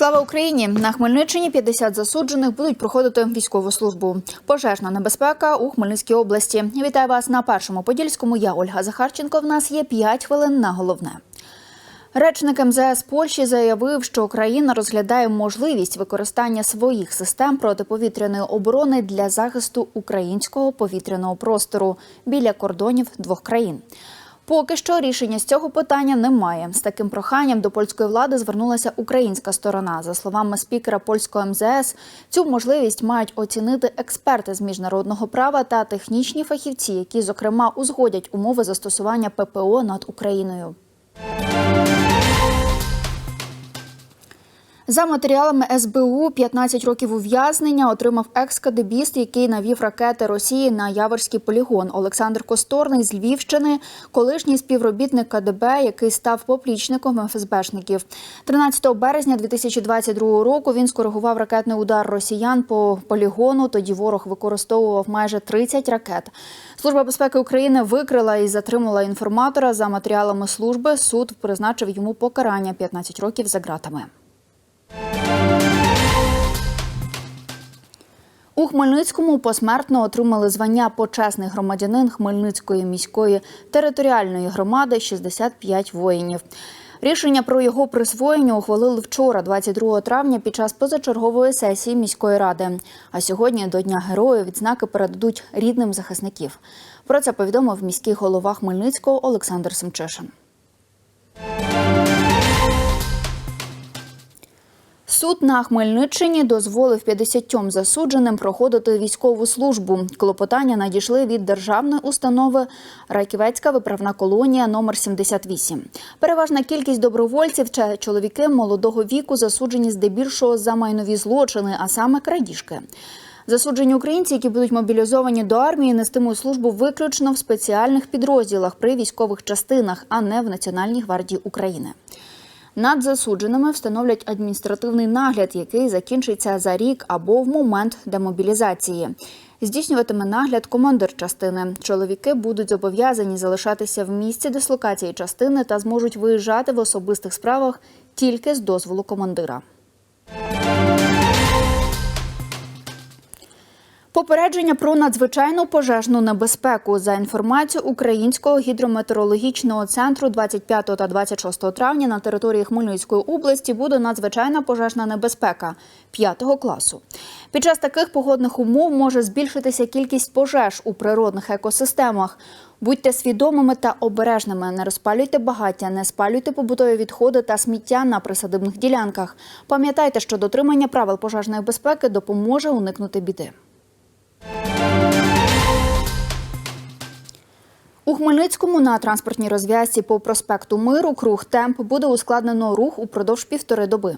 Слава Україні! На Хмельниччині 50 засуджених будуть проходити військову службу. Пожежна небезпека у Хмельницькій області. Вітаю вас на першому подільському. Я Ольга Захарченко. В нас є 5 хвилин на головне. Речник МЗС Польщі заявив, що Україна розглядає можливість використання своїх систем протиповітряної оборони для захисту українського повітряного простору біля кордонів двох країн. Поки що рішення з цього питання немає. З таким проханням до польської влади звернулася українська сторона. За словами спікера польського МЗС, цю можливість мають оцінити експерти з міжнародного права та технічні фахівці, які зокрема узгодять умови застосування ППО над Україною. За матеріалами СБУ 15 років ув'язнення отримав екс-кадебіст, який навів ракети Росії на Яворський полігон. Олександр Косторний з Львівщини, колишній співробітник КДБ, який став поплічником ФСБшників. 13 березня 2022 року він скоригував ракетний удар росіян по полігону. Тоді ворог використовував майже 30 ракет. Служба безпеки України викрила і затримала інформатора за матеріалами служби. Суд призначив йому покарання 15 років за ґратами. Хмельницькому посмертно отримали звання почесний громадянин Хмельницької міської територіальної громади 65 воїнів. Рішення про його присвоєння ухвалили вчора, 22 травня, під час позачергової сесії міської ради. А сьогодні до Дня героїв відзнаки передадуть рідним захисників. Про це повідомив міський голова Хмельницького Олександр Семчишин. Суд на Хмельниччині дозволив 50 засудженим проходити військову службу. Клопотання надійшли від державної установи Райківецька виправна колонія номер 78. Переважна кількість добровольців це чоловіки молодого віку, засуджені здебільшого за майнові злочини, а саме крадіжки. Засуджені українці, які будуть мобілізовані до армії, нестимуть службу виключно в спеціальних підрозділах при військових частинах, а не в Національній гвардії України. Над засудженими встановлять адміністративний нагляд, який закінчиться за рік або в момент демобілізації. Здійснюватиме нагляд командир частини. Чоловіки будуть зобов'язані залишатися в місці дислокації частини та зможуть виїжджати в особистих справах тільки з дозволу командира. Попередження про надзвичайну пожежну небезпеку за інформацією Українського гідрометеорологічного центру 25 та 26 травня на території Хмельницької області буде надзвичайна пожежна небезпека 5 класу. Під час таких погодних умов може збільшитися кількість пожеж у природних екосистемах. Будьте свідомими та обережними. Не розпалюйте багаття, не спалюйте побутові відходи та сміття на присадибних ділянках. Пам'ятайте, що дотримання правил пожежної безпеки допоможе уникнути біди. У Хмельницькому на транспортній розв'язці по проспекту Миру круг темп буде ускладнено рух упродовж півтори доби.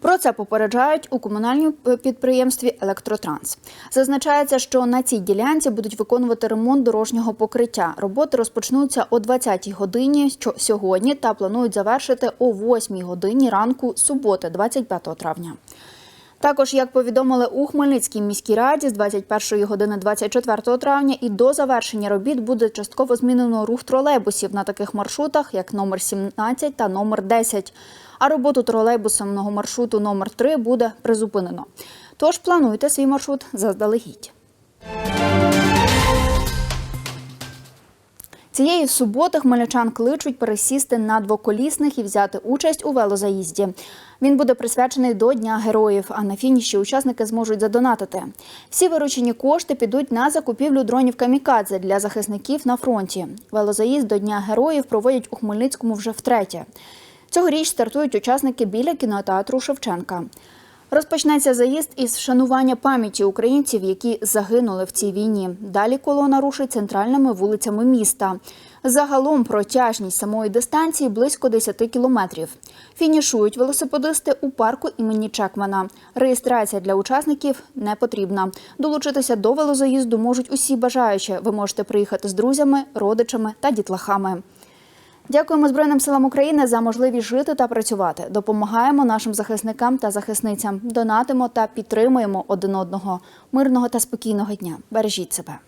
Про це попереджають у комунальному підприємстві Електротранс. Зазначається, що на цій ділянці будуть виконувати ремонт дорожнього покриття. Роботи розпочнуться о 20-й годині сьогодні та планують завершити о 8-й годині ранку суботи, 25 травня. Також, як повідомили у Хмельницькій міській раді, з 21 години 24 травня і до завершення робіт буде частково змінено рух тролейбусів на таких маршрутах, як номер 17 та номер 10. А роботу тролейбусомного маршруту номер 3 буде призупинено. Тож плануйте свій маршрут заздалегідь. Цієї суботи хмельничан кличуть пересісти на двоколісних і взяти участь у велозаїзді. Він буде присвячений до Дня героїв, а на фініші учасники зможуть задонатити. Всі виручені кошти підуть на закупівлю дронів камікадзе для захисників на фронті. Велозаїзд до Дня героїв проводять у Хмельницькому вже втретє. Цьогоріч стартують учасники біля кінотеатру Шевченка. Розпочнеться заїзд із вшанування пам'яті українців, які загинули в цій війні. Далі колона рушить центральними вулицями міста. Загалом протяжність самої дистанції близько 10 кілометрів. Фінішують велосипедисти у парку імені Чекмана. Реєстрація для учасників не потрібна. Долучитися до велозаїзду можуть усі бажаючі. Ви можете приїхати з друзями, родичами та дітлахами. Дякуємо Збройним силам України за можливість жити та працювати. Допомагаємо нашим захисникам та захисницям. Донатимо та підтримуємо один одного. Мирного та спокійного дня. Бережіть себе.